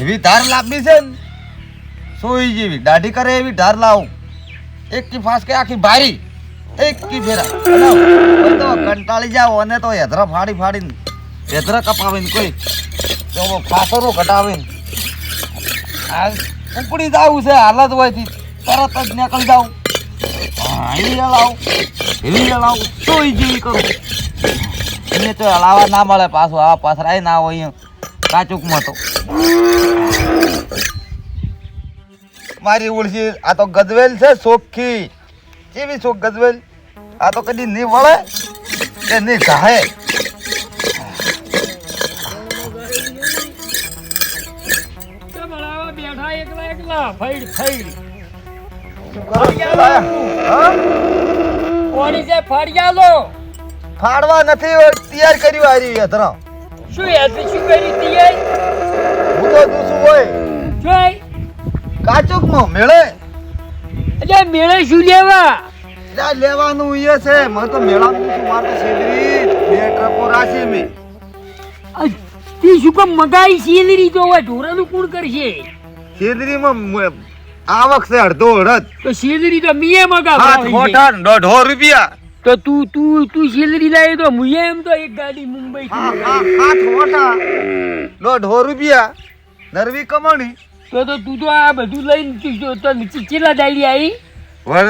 એવી ધાર લાંબી છે ને સોઈ જેવી, દાઢી કરે એવી ધાર લાવું. એક કી ફાસ કે આખી ભારી, એક કી ફેરા તો કંટાળી જાવ અને તો હેધરા ફાડી ફાડીને, હેધરા કપાવીને કોઈ તો ફાસરો ઘટાવીને. આ ઉપડી જાવું છે, હાલત હોયથી તરત જ નીકળી જાઉં. અહીં હલાવું એવી હલાવું સોઈ જેવી કરું. એને તો હલાવા ના મળે, પાછું આવા પાછરાય ના હોય કાચુકમાં તો. મારી ઓળખી આ તો ગજવેલ છે સોખી. કેવી શોખ ગજવેલ? આ તો કદી નહીં વળે કે નહીં ગાહે બેઠા એકલા એકલા ફૈડ ફૈડ ફાડવા નથી તૈયાર કરી વારી હેતરા શું યાદ શું કરી તૈયાર હું તો દૂસું હોય જોઈ કાચુકમાં મેળે એટલે મેળે શું લેવા ત્યાં લેવાનું એ છે મને તો મેળામાં દૂસું મારે તો શેદરી બે ટ્રકો રાખી મેં આ તી શું કામ મગાઈ સેલરી તો હોય ઢોરાનું કોણ કરશે શેદરીમાં મ- આવક છે અડધો અડધ તો સેલરી તો મીએ મગા હાથ મોટા દોઢો રૂપિયા તો તું તું તું સેલરી લાવી તો મુએ એમ તો એક ગાડી મુંબઈ હાથ મોટા દોઢો રૂપિયા. નરવી કમાણી. તો તો તું તો આ બધું લઈને તું નીચે ચેલા દાડી આવી? વર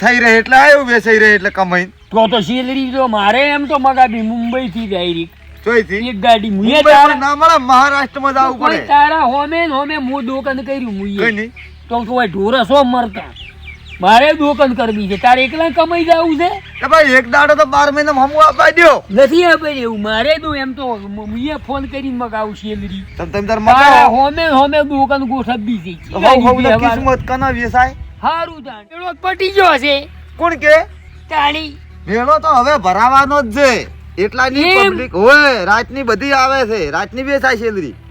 થઈ રહે એટલે આવ્યો બેસાઈ રહે એટલે કમાઈ. તો તો સેલરી તો મારે એમ તો મગાવી મુંબઈ થી ડાયરેક્ટ જોઈથી એક ગાડી મુએ તારા ના મળે મહારાષ્ટ્રમાં જવું પડે. તારા હોમે હોમે મો દુકાન કર્યું કઈ મુએ નહીં. તો કોઈ ઢોરા સો મરતા. મારે દુકાન કરવી છે. તારે એકલા કમાઈ જવું છે? કે ભાઈ એક દાડો તો બાર મહિના હમું આપવા દો નથી આપે એવું. મારે તો એમ તો મુએ ફોન કરીને મગાવું સેલરી તમ તમ તાર મગાવો. હોમે હોમે દુકાન ગોઠવી છે હવ હવ કિસ્મત કના વેસાય હારું જાણ પેલો પટી ગયો છે કોણ કે? તાણી. મેળો તો હવે ભરાવાનો જ છે. એટલા ની પબ્લિક હોય. રાતની બધી આવે છે. રાતની વેચાય છે આ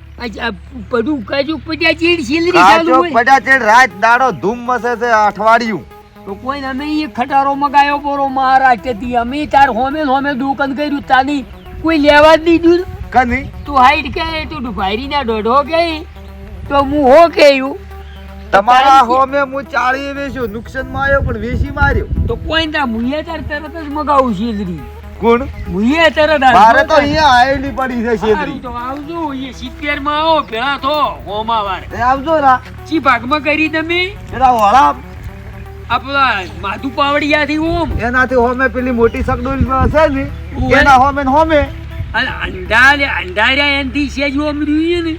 બધું કાજુ પટ્યા ચીડ સેલરી ચાલુ હોય. પડા ચેડ રાત દાડો ધૂમ મસે છે અઠવાડિયું. તો કોઈ અમે એ ખટારો મગાયો બોરો મહારાષ્ટ્રથી અમે તાર હોમે હોમે દુકાન કર્યું તાની. કોઈ લેવા જ દીધું. કની? તું હાઈટ કે તું ના દોઢો કે? તો હું હો કેયું? તમારા હોમે હું ચાળી વેચ્યું નુકસાનમાં આવ્યો પણ વેચી માર્યો. તો કોઈ ના મુએ તાર તરત જ મગાવું સેલરી કોણ મુઈએ જ મારે તો અહીંયા આવેલી પડી છે હારું તો આવજો એ સિત્તેરમાં આવો ભેળા થો હોમા વાળે એ આવજો રા. ચી ભાગમાં કરી તમે? એના વળા આપણા માધુ પાવડિયાથી ઓમ એનાથી હોમે પેલી મોટી સગડોલ હશે ને. એના હોમે ને હોમે. અંધારે અંધાર્યા એનથી સેજ ઓમ રહ્યું ને.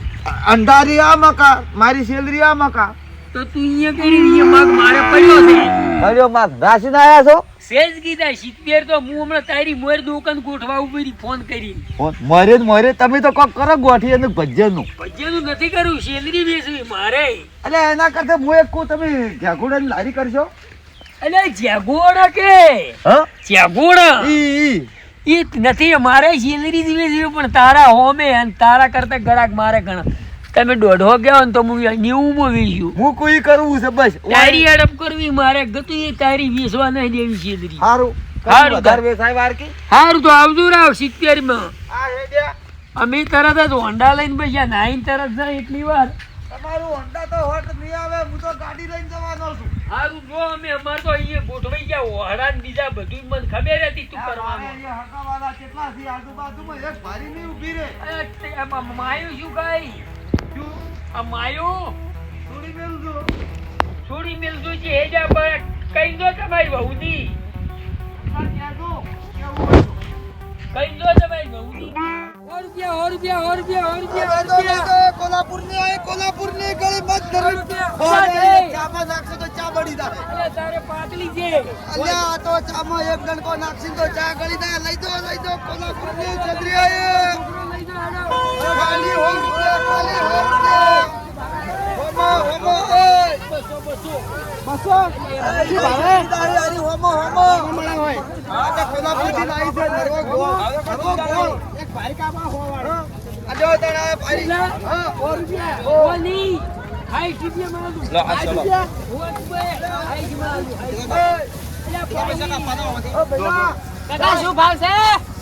અંધારી આ મકા મારી સેલરી આ મકા તો તું અહીંયા કરી અહીંયા મગ મારે પડ્યો છે. કર્યો માં આયા છો? સેજ કીધા સિત્તેર તો હું હમણાં તારી મોર દુકાન ગોઠવા ઊભી ફોન કરી. મોરે ને મરે તમે તો કોક કરો ગોઠી અને ભજ્યનું ભજ્યનું નથી કરવું સેલરી બેસવી મારે. એટલે એના કરતા હું એક કો તમે ઘાઘુડાની લારી કરશો? એટલે જેગોડા કે? હા? જેગોડા ઈ ઈ. એ નથી મારે સેલરી બેસવી પણ તારા હોમે અને તારા કરતા ગળાક મારે ઘણા તમે દોઢો ગયો ને તો હું નેવું માં વેચ્યું. હું કોઈ કરવું છે બસ. તારી અડપ કરવી મારે ગતું એ તારી વેચવા નહીં દેવી સેલરી સારું હારું. વધારે વેચાય વાર સારું તો આવજો રાવ સિત્તેરમાં અમે તરત જ હોન્ડા લઈને બેસ્યા નાઈન તરત જાય એટલી વાર. તમારું હોન્ડા તો હોટ નહીં આવે હું તો ગાડી લઈને જવાનો છું. સારું જો અમે અમાર તો અહીંયા ગોઠવાઈ ગયા હોડા ને બીજા બધું મને ખબર હતી તું કરવાનું. હકાવાળા કેટલા છે આજુબાજુમાં એક ભારી નહીં ઊભી રે માયું શું કઈ? આ માયું થોડી મેલું છું છોડી મેલજો છે હે જા પર કઈ દો તમારી વહુની આ ત્યાં જો કેવું હોય તો. કઈ દો તમારી વહુની સો રૂપિયા સો રૂપિયા સો રૂપિયા સો રૂપિયા સો રૂપિયા કોલ્હાપુરની આ કોલ્હાપુરની ગળી મત ધરી. ચામાં નાખશો તો ચા બળી જાય. અરે તારે પાતળી છે અલ્યા આ તો ચામાં એક ડંકો નાખશી તો ચા ગળી જાય. લઈ દો, લઈ દો, કોલ્હાપુરની છત્રી આયે. લઈ જાઓ,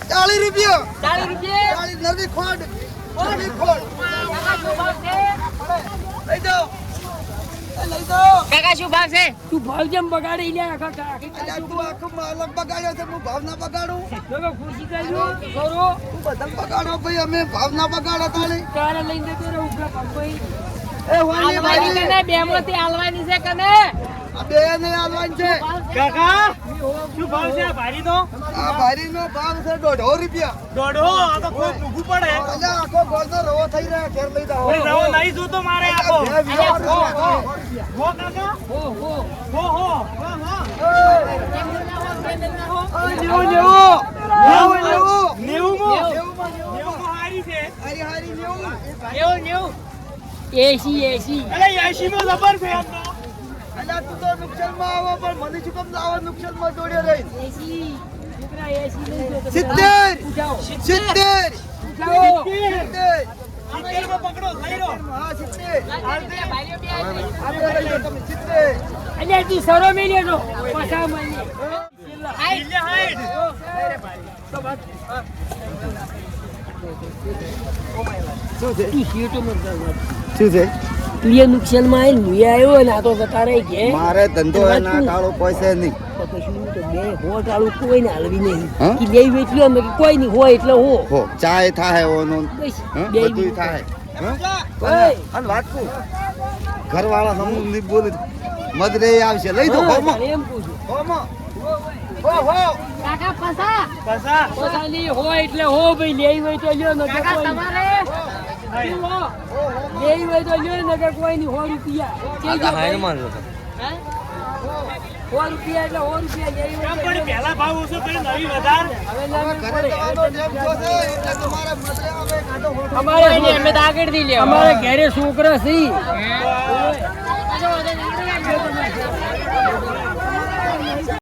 ચાલીસ રૂપિયા. ચાલીસ રૂપિયા. ચાલીસ નવી ખોટ કાકા શું ભાવ છે? તું ભાવ જેમ બગાડી લે કાકા તું આખો માલક બગાડ્યો છે ભાવ ના બગાડું? લોકો ખુશી કરજો તું બધા બગાડો ભાઈ અમે ભાવ ના બગાડો તારે તારે લઈને તો રહું ભાઈ. એ હોની ભાઈ. કને બેમાંથી આલવાની છે કને બે ને આલવાન છે. કાકા શું ભાવ છે આ ભારીનો? આ ભારી નો ભાવ છે દોઢો રૂપિયા. દોઢો આ તો ખૂબ મૂકવું પડે. અલ્યા આખો ગોળનો રવો થઈ રહ્યો ઘેર લઈ જાઓ. રવો નહીં જોતો મારે આપો હો, હો. હો કાકા? હો હો. હો હો. નેવું નેવું. નેવું. નેવું નેવું મો નેવું. માં નેવું. નેવું. મો હારી છે. હારી હારી નેવું. નેવું નેવું. એસી એસી. અરે એસી માં જબર છે આમ તો તું નુકસાનમાં આવો પણ મને શું કામ આવો નુકસાનમાં દોડ્યો રહી સિત્તેર! સિત્તેર! સિત્તેર! શું છે? તું નુકસાનમાં આવીને હું આવ્યો ને આ તો જતા રહી કે. મારે ધંધો એના કાળો પૈસે નહીં. તો કશું તો બે હોટ આળું કોઈને હાલવી નહીં. હા? કે લેવી એટલી અમે કે કોઈ નહીં હોય એટલે હો. હો ચાય થાય ઓનો. બસ હં? બે બધુંય થાય વાત ઘરવાળા હમું નહીં બોલે. મદરે આવશે. લઈ દો હોમો. હોમો. હો હો. કાકા પસા. પસા. પોતાની હોય એટલે હો ભાઈ લેવી હોય તો લ્યો ને કાકા તમારે શું હો? લેવી હોય તો લ્યો ને કોઈ નહીં સો રૂપિયા. હે? સો રૂપિયા એટલે સો રૂપિયા લેવી હોય પણ. પહેલા ભાવ ઓછો કરી નવી વધાર હવે ના અમારે અમે આગળથી લેવા અમારે ઘરે છોકરા છે